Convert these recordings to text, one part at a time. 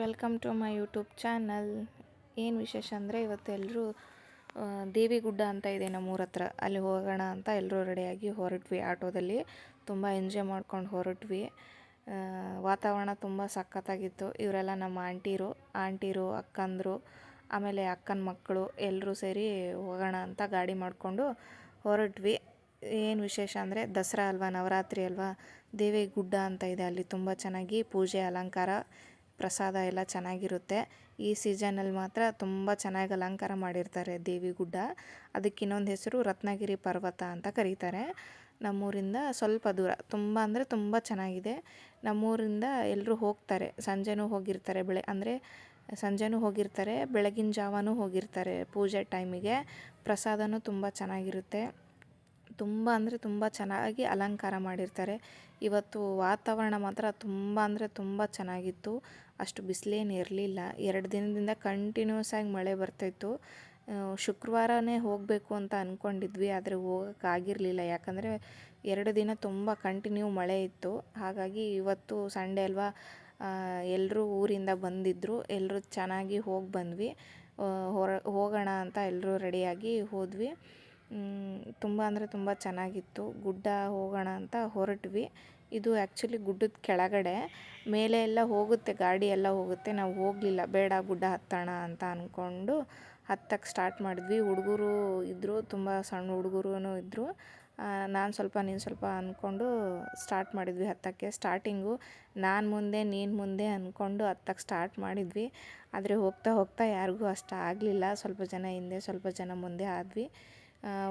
Welcome to my YouTube channel. ಏನು ವಿಶೇಷ ಅಂದರೆ ಇವತ್ತೆಲ್ಲರೂ ದೇವಿಗುಡ್ಡ ಅಂತ ಇದೆ ನಮ್ಮೂರ ಹತ್ರ. ಅಲ್ಲಿ ಹೋಗೋಣ ಅಂತ ಎಲ್ಲರೂ ರೆಡಿಯಾಗಿ ಹೊರಟ್ವಿ ಆಟೋದಲ್ಲಿ. ತುಂಬ ಎಂಜಾಯ್ ಮಾಡ್ಕೊಂಡು ಹೊರಟ್ವಿ. ವಾತಾವರಣ ತುಂಬ ಸಖತ್ತಾಗಿತ್ತು. ಇವರೆಲ್ಲ ನಮ್ಮ ಆಂಟಿರು ಆಂಟಿರು, ಅಕ್ಕಂದರು, ಆಮೇಲೆ ಅಕ್ಕನ ಮಕ್ಕಳು ಎಲ್ಲರೂ ಸೇರಿ ಹೋಗೋಣ ಅಂತ ಗಾಡಿ ಮಾಡಿಕೊಂಡು ಹೊರಟ್ವಿ. ಏನು ವಿಶೇಷ ಅಂದರೆ ದಸರಾ ಅಲ್ವಾ, ನವರಾತ್ರಿ ಅಲ್ವಾ ದೇವಿ ಗುಡ್ಡ ಅಂತ ಇದೆ ಅಲ್ಲಿ ತುಂಬ ಚೆನ್ನಾಗಿ ಪೂಜೆ ಅಲಂಕಾರ ಪ್ರಸಾದ ಎಲ್ಲ ಚೆನ್ನಾಗಿರುತ್ತೆ. ಈ ಸೀಸನಲ್ಲಿ ಮಾತ್ರ ತುಂಬ ಚೆನ್ನಾಗಿ ಅಲಂಕಾರ ಮಾಡಿರ್ತಾರೆ ದೇವಿ ಗುಡ್ಡ. ಅದಕ್ಕೆ ಇನ್ನೊಂದು ಹೆಸರು ರತ್ನಗಿರಿ ಪರ್ವತ ಅಂತ ಕರೀತಾರೆ. ನಮ್ಮೂರಿಂದ ಸ್ವಲ್ಪ ದೂರ, ತುಂಬ ಅಂದರೆ ತುಂಬ ಚೆನ್ನಾಗಿದೆ. ನಮ್ಮೂರಿಂದ ಎಲ್ಲರೂ ಹೋಗ್ತಾರೆ, ಸಂಜೆನೂ ಹೋಗಿರ್ತಾರೆ ಬೆಳೆ, ಅಂದರೆ ಸಂಜೆನೂ ಹೋಗಿರ್ತಾರೆ, ಬೆಳಗಿನ ಜಾವನೂ ಹೋಗಿರ್ತಾರೆ ಪೂಜೆ ಟೈಮಿಗೆ ಪ್ರಸಾದನೂ ತುಂಬ ಚೆನ್ನಾಗಿರುತ್ತೆ. ತುಂಬ ಅಂದರೆ ತುಂಬ ಚೆನ್ನಾಗಿ ಅಲಂಕಾರ ಮಾಡಿರ್ತಾರೆ. ಇವತ್ತು ವಾತಾವರಣ ಮಾತ್ರ ತುಂಬ ಅಂದರೆ ತುಂಬ ಚೆನ್ನಾಗಿತ್ತು. ಅಷ್ಟು ಬಿಸಿಲೇನು ಇರಲಿಲ್ಲ. ಎರಡು ದಿನದಿಂದ ಕಂಟಿನ್ಯೂಸ್ ಆಗಿ ಮಳೆ ಬರ್ತಾಯಿತ್ತು ಶುಕ್ರವಾರನೇ ಹೋಗಬೇಕು ಅಂತ ಅಂದ್ಕೊಂಡಿದ್ವಿ ಆದರೆ ಹೋಗೋಕ್ಕಾಗಿರಲಿಲ್ಲ ಯಾಕಂದರೆ ಎರಡು ದಿನ ತುಂಬ ಕಂಟಿನ್ಯೂ ಮಳೆ ಇತ್ತು. ಹಾಗಾಗಿ ಇವತ್ತು ಸಂಡೇ ಅಲ್ವಾ ಎಲ್ಲರೂ ಊರಿಂದ ಬಂದಿದ್ದರು ಎಲ್ಲರೂ ಚೆನ್ನಾಗಿ ಹೋಗಿ ಬಂದ್ವಿ. ಹೊರ, ಹೋಗೋಣ ಅಂತ ಎಲ್ಲರೂ ರೆಡಿಯಾಗಿ ಹೋದ್ವಿ. ತುಂಬ ಅಂದರೆ ತುಂಬ ಚೆನ್ನಾಗಿತ್ತು. ಗುಡ್ಡ ಹೋಗೋಣ ಅಂತ ಹೊರಟ್ವಿ. ಇದು ಆ್ಯಕ್ಚುಲಿ ಗುಡ್ಡದ ಕೆಳಗಡೆ. ಮೇಲೆ ಎಲ್ಲ ಹೋಗುತ್ತೆ, ಗಾಡಿ ಎಲ್ಲ ಹೋಗುತ್ತೆ. ನಾವು ಹೋಗಲಿಲ್ಲ. ಬೇಡ, ಗುಡ್ಡ ಹತ್ತೋಣ ಅಂತ ಅಂದ್ಕೊಂಡು ಹತ್ತಕ್ಕೆ ಸ್ಟಾರ್ಟ್ ಮಾಡಿದ್ವಿ. ಹುಡುಗರು ಇದ್ದರು ತುಂಬ ಸಣ್ಣ ಹುಡುಗರು ಇದ್ದರು ನಾನು ಸ್ವಲ್ಪ, ನೀನು ಸ್ವಲ್ಪ ಅಂದ್ಕೊಂಡು ಸ್ಟಾರ್ಟ್ ಮಾಡಿದ್ವಿ ಹತ್ತಕ್ಕೆ. ಸ್ಟಾರ್ಟಿಂಗು ನಾನು ಮುಂದೆ, ನೀನು ಮುಂದೆ ಅಂದ್ಕೊಂಡು ಹತ್ತಕ್ಕೆ ಸ್ಟಾರ್ಟ್ ಮಾಡಿದ್ವಿ. ಆದರೆ ಹೋಗ್ತಾ ಹೋಗ್ತಾ ಯಾರಿಗೂ ಅಷ್ಟು ಆಗಲಿಲ್ಲ. ಸ್ವಲ್ಪ ಜನ ಹಿಂದೆ, ಸ್ವಲ್ಪ ಜನ ಮುಂದೆ ಆದ್ವಿ.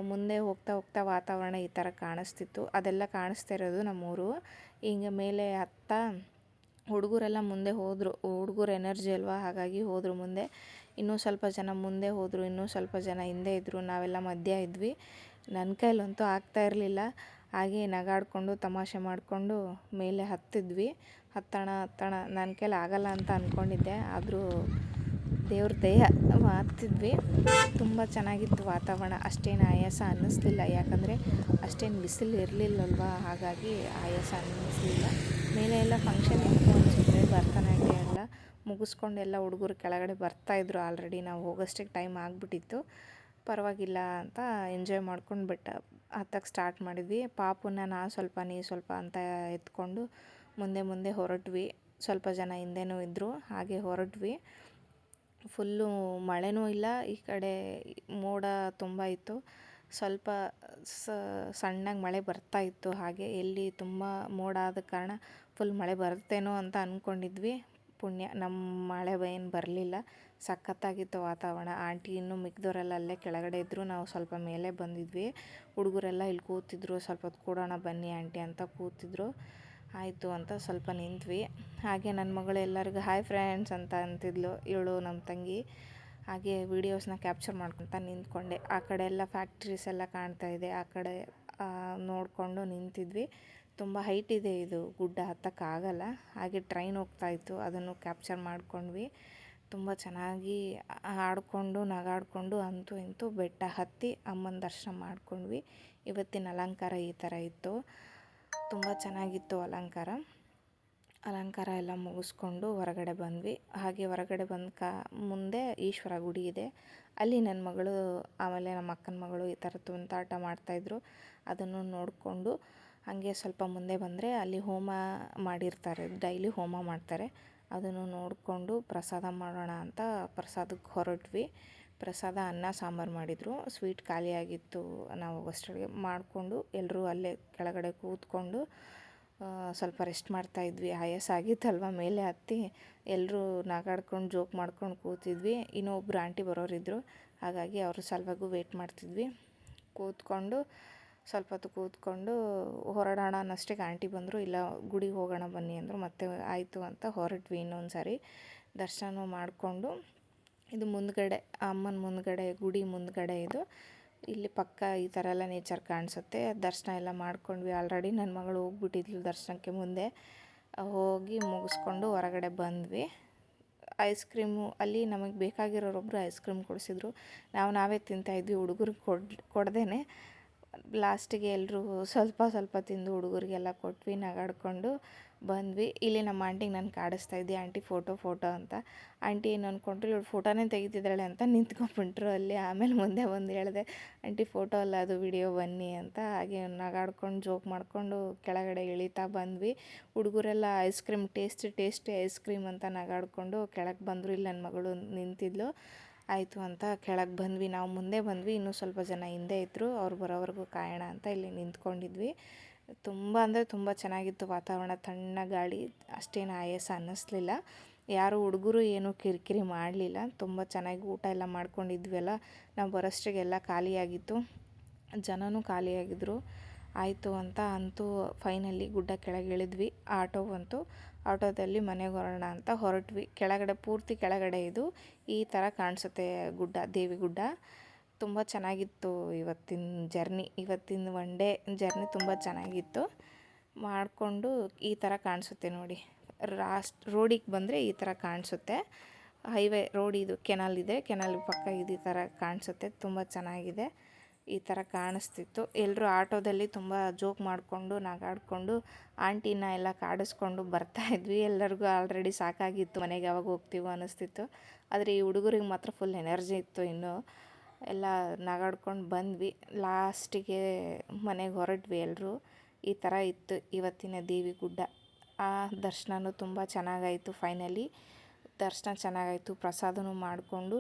ಮುಂದೆ ಹೋಗ್ತಾ ಹೋಗ್ತಾ ವಾತಾವರಣ ಈ ಥರ ಕಾಣಿಸ್ತಿತ್ತು. ಅದೆಲ್ಲ ಕಾಣಿಸ್ತಾ ಇರೋದು ನಮ್ಮೂರು. ಹಿಂಗೆ ಮೇಲೆ ಹತ್ತ ಹುಡುಗರೆಲ್ಲ ಮುಂದೆ ಹೋದರು. ಹುಡುಗರು ಎನರ್ಜಿ ಅಲ್ವಾ? ಹಾಗಾಗಿ ಹೋದರು ಮುಂದೆ. ಇನ್ನೂ ಸ್ವಲ್ಪ ಜನ ಮುಂದೆ ಹೋದರು. ಇನ್ನೂ ಸ್ವಲ್ಪ ಜನ ಹಿಂದೆ ಇದ್ದರು ನಾವೆಲ್ಲ ಮಧ್ಯ ಇದ್ವಿ. ನನ್ನ ಕೈಲಂತೂ ಆಗ್ತಾ ಇರಲಿಲ್ಲ. ಹಾಗೆ ನಗಾಡಿಕೊಂಡು, ತಮಾಷೆ ಮಾಡಿಕೊಂಡು ಮೇಲೆ ಹತ್ತಿದ್ವಿ. ಹತ್ತೋಣ ಹತ್ತೋಣ. ನನ್ನ ಕೈಲಿ ಆಗಲ್ಲ ಅಂತ ಅಂದ್ಕೊಂಡಿದ್ದೆ ಆದರೂ ದೇವ್ರ ದಯ ಹತ್ತಿದ್ವಿ ತುಂಬ ಚೆನ್ನಾಗಿತ್ತು ವಾತಾವರಣ. ಅಷ್ಟೇನು ಆಯಾಸ ಅನ್ನಿಸ್ಲಿಲ್ಲ. ಯಾಕಂದರೆ ಅಷ್ಟೇನು ಬಿಸಿಲು ಇರಲಿಲ್ಲಲ್ವ? ಹಾಗಾಗಿ ಆಯಾಸ ಅನ್ನಿಸ್ಲಿಲ್ಲ. ಮೇಲೆ ಎಲ್ಲ ಫಂಕ್ಷನ್ ಇತ್ತು ಅನಿಸುತ್ತೆ. ಭರತನಾಟ್ಯ ಎಲ್ಲ ಮುಗಿಸ್ಕೊಂಡು ಎಲ್ಲ ಹುಡುಗರು ಕೆಳಗಡೆ ಬರ್ತಾಯಿದ್ರು ಆಲ್ರೆಡಿ ನಾವು ಹೋಗೋಷ್ಟಕ್ಕೆ ಟೈಮ್ ಆಗಿಬಿಟ್ಟಿತ್ತು. ಪರವಾಗಿಲ್ಲ ಅಂತ ಎಂಜಾಯ್ ಮಾಡ್ಕೊಂಡು ಬಿಟ್ಟ. ಹತ್ತಕ್ಕೆ ಸ್ಟಾರ್ಟ್ ಮಾಡಿದ್ವಿ. ಪಾಪುನ ನಾ ಸ್ವಲ್ಪ ನೀ ಸ್ವಲ್ಪ ಅಂತ ಎತ್ಕೊಂಡು ಮುಂದೆ ಮುಂದೆ ಹೊರಟ್ವಿ. ಸ್ವಲ್ಪ ಜನ ಹಿಂದೆನೂ ಇದ್ದರು ಹಾಗೆ ಹೊರಟ್ವಿ. ಫುಲ್ಲು ಮಳೆನೂ ಇಲ್ಲ, ಈ ಕಡೆ ಮೋಡ ತುಂಬ ಇತ್ತು. ಸ್ವಲ್ಪ ಸಣ್ಣಗೆ ಮಳೆ ಬರ್ತಾ ಇತ್ತು, ಹಾಗೆ ಎಲ್ಲಿ ತುಂಬ ಮೋಡ ಆದ ಕಾರಣ ಫುಲ್ ಮಳೆ ಬರುತ್ತೇನೋ ಅಂತ ಅಂದ್ಕೊಂಡಿದ್ವಿ ಪುಣ್ಯ ನಮ್ಮ ಮಳೆ ಏನು ಬರಲಿಲ್ಲ. ಸಖತ್ತಾಗಿತ್ತು ವಾತಾವರಣ. ಆಂಟಿ ಇನ್ನೂ ಮಿಕ್ದವರೆಲ್ಲ ಅಲ್ಲೇ ಕೆಳಗಡೆ ಇದ್ದರು ನಾವು ಸ್ವಲ್ಪ ಮೇಲೆ ಬಂದಿದ್ವಿ. ಹುಡುಗರೆಲ್ಲ ಇಲ್ಲಿ ಕೂತಿದ್ರು, ಸ್ವಲ್ಪ ಹೊತ್ತು ಕೂಡೋಣ ಬನ್ನಿ ಆಂಟಿ ಅಂತ ಕೂತಿದ್ರು. ಆಯಿತು ಅಂತ ಸ್ವಲ್ಪ ನಿಂತ್ವಿ. ಹಾಗೆ ನನ್ನ ಮಗಳು ಎಲ್ಲರಿಗೂ ಹಾಯ್ ಫ್ರೆಂಡ್ಸ್ ಅಂತ ಅಂತಿದ್ಲು ಇವಳು ನಮ್ಮ ತಂಗಿ. ಹಾಗೆ ವೀಡಿಯೋಸ್ನ ಕ್ಯಾಪ್ಚರ್ ಮಾಡ್ಕೊತ ನಿಂತ್ಕೊಂಡೆ. ಆ ಕಡೆ ಎಲ್ಲ ಫ್ಯಾಕ್ಟ್ರೀಸ್ ಎಲ್ಲ ಕಾಣ್ತಾ ಇದೆ. ಆ ಕಡೆ ನೋಡಿಕೊಂಡು ನಿಂತಿದ್ವಿ. ತುಂಬ ಹೈಟ್ ಇದೆ ಇದು. ಗುಡ್ಡ ಹತ್ತಕ್ಕಾಗಲ್ಲ ಹಾಗೆ ಟ್ರೈನ್ ಹೋಗ್ತಾ ಇತ್ತು. ಅದನ್ನು ಕ್ಯಾಪ್ಚರ್ ಮಾಡ್ಕೊಂಡ್ವಿ. ತುಂಬ ಚೆನ್ನಾಗಿ ಆಡಿಕೊಂಡು, ನಗಾಡಿಕೊಂಡು, ಅಂತೂ ಇಂತೂ ಬೆಟ್ಟ ಹತ್ತಿ ಅಮ್ಮನ ದರ್ಶನ ಮಾಡ್ಕೊಂಡ್ವಿ. ಇವತ್ತಿನ ಅಲಂಕಾರ ಈ ಥರ ಇತ್ತು. ತುಂಬ ಚೆನ್ನಾಗಿತ್ತು ಅಲಂಕಾರ. ಅಲಂಕಾರ ಎಲ್ಲ ಮುಗಿಸ್ಕೊಂಡು ಹೊರಗಡೆ ಬಂದ್ವಿ. ಹಾಗೆ ಹೊರಗಡೆ ಬಂದ ಕಾ, ಮುಂದೆ ಈಶ್ವರ ಗುಡಿ ಇದೆ. ಅಲ್ಲಿ ನನ್ನ ಮಗಳು, ಆಮೇಲೆ ನಮ್ಮ ಅಕ್ಕನ ಮಗಳು ಈ ಥರ ತುಂತಾಟ ಮಾಡ್ತಾಯಿದ್ರು ಅದನ್ನು ನೋಡಿಕೊಂಡು ಹಾಗೆ ಸ್ವಲ್ಪ ಮುಂದೆ ಬಂದರೆ ಅಲ್ಲಿ ಹೋಮ ಮಾಡಿರ್ತಾರೆ, ಡೈಲಿ ಹೋಮ ಮಾಡ್ತಾರೆ. ಅದನ್ನು ನೋಡಿಕೊಂಡು ಪ್ರಸಾದ ಮಾಡೋಣ ಅಂತ ಪ್ರಸಾದಕ್ಕೆ ಹೊರಟ್ವಿ. ಪ್ರಸಾದ, ಅನ್ನ, ಸಾಂಬಾರು ಮಾಡಿದರು. ಸ್ವೀಟ್ ಖಾಲಿಯಾಗಿತ್ತು ನಾವು ಅಷ್ಟೊಳಗೆ ಮಾಡಿಕೊಂಡು ಎಲ್ಲರೂ ಅಲ್ಲೇ ಕೆಳಗಡೆ ಕೂತ್ಕೊಂಡು ಸ್ವಲ್ಪ ರೆಸ್ಟ್ ಮಾಡ್ತಾ ಇದ್ವಿ. ಆಯಾಸ ಆಗಿತ್ತಲ್ವ? ಮೇಲೆ ಹತ್ತಿ ಎಲ್ಲರೂ ನಾಗಾಡ್ಕೊಂಡು ಜೋಕ್ ಮಾಡ್ಕೊಂಡು ಕೂತಿದ್ವಿ. ಇನ್ನೊಬ್ರು ಆಂಟಿ ಬರೋರಿದ್ದರು ಹಾಗಾಗಿ ಅವ್ರ ಸಲುವಾಗೂ ವೆಯ್ಟ್ ಮಾಡ್ತಿದ್ವಿ. ಕೂತ್ಕೊಂಡು ಸ್ವಲ್ಪ ಹೊತ್ತು ಕೂತ್ಕೊಂಡು ಹೊರಡೋಣ ಅನ್ನಷ್ಟಕ್ಕೆ ಆಂಟಿ ಬಂದರು. ಇಲ್ಲ, ಗುಡಿಗೆ ಹೋಗೋಣ ಬನ್ನಿ ಅಂದರು. ಮತ್ತೆ ಆಯಿತು ಅಂತ ಹೊರಟ್ವಿ ಇನ್ನೊಂದು ಸಾರಿ ದರ್ಶನ ಮಾಡಿಕೊಂಡು ಇದು ಮುಂದ್ಗಡೆ, ಅಮ್ಮನ ಮುಂದ್ಗಡೆ, ಗುಡಿ ಮುಂದ್ಗಡೆ ಇದು. ಇಲ್ಲಿ ಪಕ್ಕ ಈ ಥರ ಎಲ್ಲ ನೇಚರ್ ಕಾಣಿಸುತ್ತೆ. ದರ್ಶನ ಎಲ್ಲ ಮಾಡ್ಕೊಂಡ್ವಿ. ಆಲ್ರೆಡಿ ನನ್ನ ಮಗಳು ಹೋಗ್ಬಿಟ್ಟಿದ್ಲು ದರ್ಶನಕ್ಕೆ ಮುಂದೆ. ಹೋಗಿ ಮುಗಿಸ್ಕೊಂಡು ಹೊರಗಡೆ ಬಂದ್ವಿ. ಐಸ್ ಕ್ರೀಮು ಅಲ್ಲಿ ನಮಗೆ ಬೇಕಾಗಿರೋರೊಬ್ಬರು ಐಸ್ ಕ್ರೀಮ್ ಕೊಡಿಸಿದ್ರು. ನಾವು ನಾವೇ ತಿಂತಾಯಿದ್ವಿ ಹುಡುಗರಿಗೆ ಕೊಡ್ ಕೊಡ್ದೇ ಲಾಸ್ಟಿಗೆ ಎಲ್ಲರೂ ಸ್ವಲ್ಪ ಸ್ವಲ್ಪ ತಿಂದು ಹುಡುಗರಿಗೆಲ್ಲ ಕೊಟ್ವಿ, ನಗಾಡ್ಕೊಂಡು. ಬಂದ್ವಿ. ಇಲ್ಲಿ ನಮ್ಮ ಆಂಟಿಗೆ ನಾನು ಕಾಡಿಸ್ತಾ ಇದ್ದೆ ಆಂಟಿ ಫೋಟೋ ಫೋಟೋ ಅಂತ. ಆಂಟಿ ಏನು ಅಂದ್ಕೊಂಡ್ರು ಇವಳು ಫೋಟೋನೇ ತೆಗಿತಿದ್ದಾಳೆ ಅಂತ ನಿಂತ್ಕೊಂಡ್ಬಿಟ್ರು. ಅಲ್ಲಿ ಆಮೇಲೆ ಮುಂದೆ ಬಂದು ಹೇಳಿದೆ ಆಂಟಿ ಫೋಟೋ ಅಲ್ಲ, ಅದು ವಿಡಿಯೋ ಬನ್ನಿ ಅಂತ. ಹಾಗೆ ನಗಾಡ್ಕೊಂಡು ಜೋಕ್ ಮಾಡಿಕೊಂಡು ಕೆಳಗಡೆ ಇಳಿತಾ ಬಂದ್ವಿ. ಹುಡುಗರೆಲ್ಲ ice cream taste tasty ice cream ಅಂತ ನಗಾಡ್ಕೊಂಡು ಕೆಳಗೆ ಬಂದರು. ಇಲ್ಲಿ ನನ್ನ ಮಗಳು ನಿಂತಿದ್ಲು. ಆಯಿತು ಅಂತ ಕೆಳಗೆ ಬಂದ್ವಿ. ನಾವು ಮುಂದೆ ಬಂದ್ವಿ. ಇನ್ನೂ ಸ್ವಲ್ಪ ಜನ ಹಿಂದೆ ಇದ್ದರು ಅವ್ರು ಬರೋವರೆಗೂ ಕಾಯೋಣ ಅಂತ ಇಲ್ಲಿ ನಿಂತ್ಕೊಂಡಿದ್ವಿ. ತುಂಬ ಅಂದರೆ ತುಂಬ ಚೆನ್ನಾಗಿತ್ತು ವಾತಾವರಣ, ತಣ್ಣ ಗಾಳಿ, ಅಷ್ಟೇನು ಆಯಾಸ ಅನ್ನಿಸ್ಲಿಲ್ಲ. ಯಾರು ಹುಡುಗರು ಏನೂ ಕಿರಿಕಿರಿ ಮಾಡಲಿಲ್ಲ. ತುಂಬ ಚೆನ್ನಾಗಿ ಊಟ ಎಲ್ಲ ಮಾಡ್ಕೊಂಡಿದ್ವಲ್ಲ ನಾವು ಬರೋಷ್ಟ್ರಿಗೆಲ್ಲ ಖಾಲಿಯಾಗಿತ್ತು. ಜನನೂ ಖಾಲಿಯಾಗಿದ್ದರು ಆಯಿತು ಅಂತ ಅಂತೂ ಫೈನಲಿ ಗುಡ್ಡ ಕೆಳಗೆ ಇಳಿದ್ವಿ. ಆಟೋ ಬಂತು. ಆಟೋದಲ್ಲಿ ಮನೆಗೆ ಹೊರೋಣ ಅಂತ ಹೊರಟ್ವಿ. ಕೆಳಗಡೆ ಪೂರ್ತಿ ಕೆಳಗಡೆ ಇದು. ಈ ಥರ ಕಾಣಿಸುತ್ತೆ ಗುಡ್ಡ, ದೇವಿ ಗುಡ್ಡ. ತುಂಬ ಚೆನ್ನಾಗಿತ್ತು ಇವತ್ತಿನ ಜರ್ನಿ. ಇವತ್ತಿನ ಒನ್ ಡೇ ಜರ್ನಿ ತುಂಬ ಚೆನ್ನಾಗಿತ್ತು. ಮಾಡಿಕೊಂಡು ಈ ಥರ ಕಾಣಿಸುತ್ತೆ ನೋಡಿ. ರಾಸ್ಟ್ ರೋಡಿಗೆ ಬಂದರೆ ಈ ಥರ ಕಾಣಿಸುತ್ತೆ. ಹೈವೇ ರೋಡ್ ಇದು ಕೆನಲ್ ಇದೆ. ಕೆನಲ್ ಪಕ್ಕ ಇದು ಈ ಥರ ಕಾಣಿಸುತ್ತೆ. ತುಂಬ ಚೆನ್ನಾಗಿದೆ. ಈ ಥರ ಕಾಣಿಸ್ತಿತ್ತು. ಎಲ್ಲರೂ ಆಟೋದಲ್ಲಿ ತುಂಬ ಜೋಕ್ ಮಾಡಿಕೊಂಡು, ನಗಾಡಿಕೊಂಡು, ಆಂಟಿನ ಎಲ್ಲ ಕಾಡಿಸ್ಕೊಂಡು ಬರ್ತಾಯಿದ್ವಿ ಎಲ್ಲರಿಗೂ ಆಲ್ರೆಡಿ ಸಾಕಾಗಿತ್ತು. ಮನೆಗೆ ಯಾವಾಗ ಹೋಗ್ತೀವೋ ಅನ್ನಿಸ್ತಿತ್ತು ಆದರೆ ಈ ಹುಡುಗರಿಗೆ ಮಾತ್ರ ಫುಲ್ ಎನರ್ಜಿ ಇತ್ತು ಇನ್ನು. ಎಲ್ಲ ನಗಾಡ್ಕೊಂಡು ಬಂದ್ವಿ. ಲಾಸ್ಟಿಗೆ ಮನೆಗೆ ಹೊರಟ್ವಿ ಎಲ್ಲರೂ ಈ ಥರ ಇತ್ತು ಇವತ್ತಿನ ದೇವಿ ಗುಡ್ಡ. ಆ ದರ್ಶನವೂ ತುಂಬ ಚೆನ್ನಾಗಾಯಿತು ಫೈನಲಿ. ದರ್ಶನ ಚೆನ್ನಾಗಾಯಿತು, ಪ್ರಸಾದನೂ ಮಾಡಿಕೊಂಡು.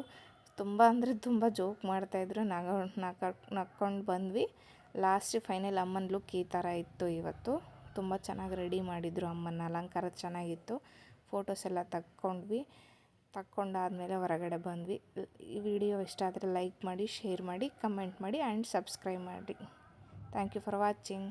ತುಂಬ ಅಂದರೆ ತುಂಬ ಜೋಕ್ ಮಾಡ್ತಾಯಿದ್ರು ನಗ, ನಕ, ನಕ್ಕೊಂಡು ಬಂದ್ವಿ. ಲಾಸ್ಟ್ ಫೈನಲ್ ಅಮ್ಮನ ಲುಕ್ ಈ ಥರ ಇತ್ತು ಇವತ್ತು. ತುಂಬ ಚೆನ್ನಾಗಿ ರೆಡಿ ಮಾಡಿದರು ಅಮ್ಮನ ಅಲಂಕಾರ ಚೆನ್ನಾಗಿತ್ತು. ಫೋಟೋಸ್ ಎಲ್ಲ ತಕ್ಕೊಂಡ್ವಿ. ತಕ್ಕೊಂಡಾದಮೇಲೆ ಹೊರಗಡೆ ಬಂದ್ವಿ. ಈ ವಿಡಿಯೋ ಇಷ್ಟ ಆದರೆ ಲೈಕ್ ಮಾಡಿ ಶೇರ್ ಮಾಡಿ ಕಮೆಂಟ್ ಮಾಡಿ ಆ್ಯಂಡ್ ಸಬ್ಸ್ಕ್ರೈಬ್ ಮಾಡಿ. Thank you for watching